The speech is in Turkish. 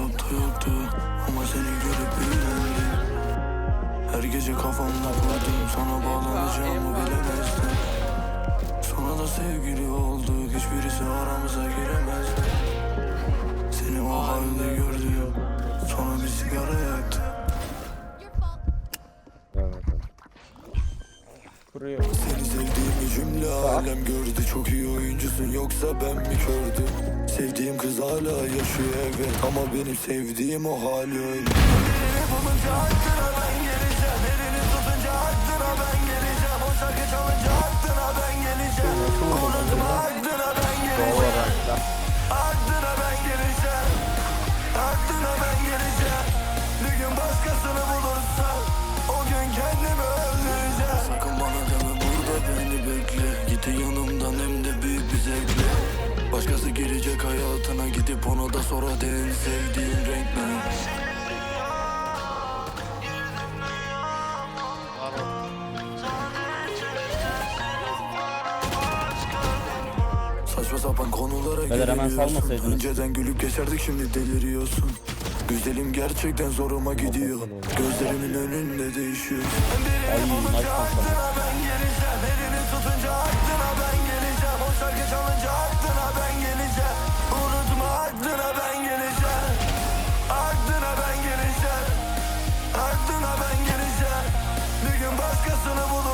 yoktu Ama seni görüp büyülendim Her gece kafamda kurdum Sana bağlanacağımı bilemezdim. Sonra da sevgili olduk Hiçbirisi aramıza giremezdi. Seni o halde gördüm Sonra bir sigara Kuruyor. Seni sevdiğimi cümle alem gördü. Çok iyi oyuncusun yoksa ben mi kördüm kız hala yaşıyor evet. Ama benim sevdiğim o hali öyle. Elini bulunca aklına ben geleceğim Elini tutunca aklına ben geleceğim O şarkı çalınca ben geleceğim aklına ben geleceğim Aklına ben geleceğim Aklına ben geleceğim Bir Sakın bana deme burada beni bekle. Gitti yanımdan hem de Ona da en sevdiğin renk ne? Saçma sapan konulara Beyler hemen salmasaydınız. Önceden gülüp geçerdik şimdi deliriyorsun. Güzelim gerçekten zoruma gidiyor. Gözlerimin önünde değişiyor. Ay geleceğim sana vur.